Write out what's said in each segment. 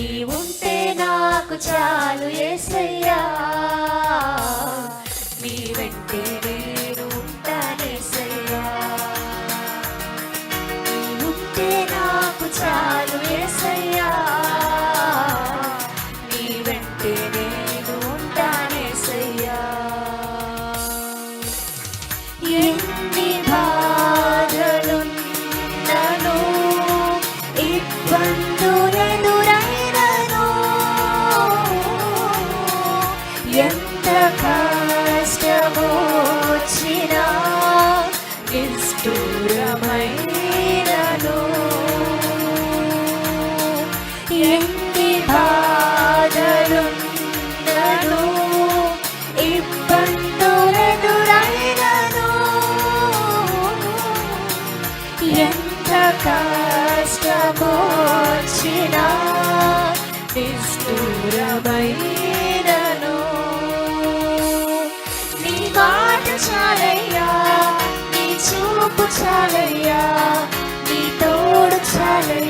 నీవుంటే ఉంటే నాకు చాలు ఏసయ్యా నీ వెంటే ఎన్ని ఇబ్బందులెదురైనను. ఎంత కష్టమొచ్చినా నిష్ఠూరమైనను. నీ మాట చాలయ్యా నీ చూపు చాలయ్యా నీ తోడు చాలయ్యా.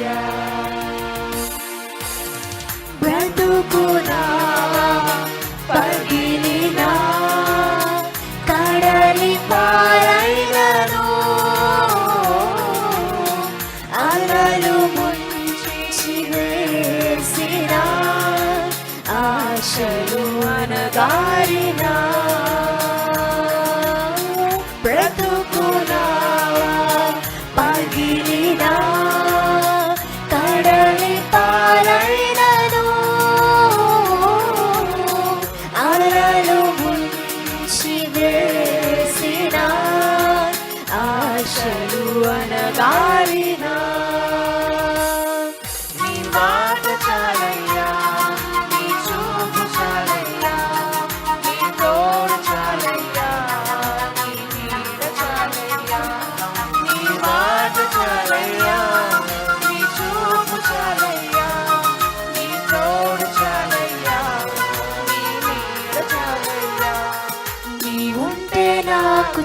అనగారిన బ్రతుకునా పగిలినా కడలి పాలైనను అలలు ముంచి వేసిన ఆశలు అనగారిన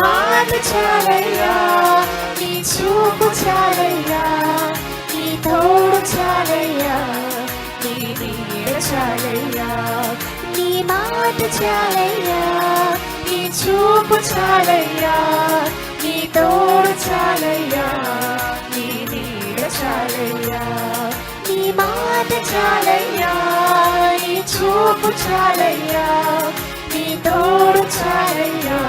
మాట చాలయ్యా నీ చూపు చాలయ్యా నీ తోడు చాలయ్యా నీ నీడ చాలయ్యా నీ మాట చాలయ్యా నీ చూపు చాలయ్యా నీ తోడు చాలయ్యా నీ నీడ చాలయ్యా నీ మాట చాలయ్యా నీ చూపు చాలయ్యా నీ తోడు చాలయ్యా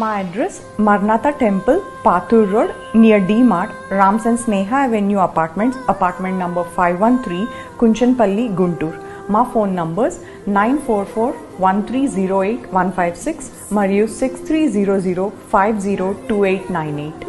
మా address Amarnath temple Pathur road near D Mart Rams and Sneha avenue apartments apartment number five one three Kunchanpalli Guntur మా phone numbers nine four four one three zero eight one five six మరియు six three zero zero five zero two eight nine eight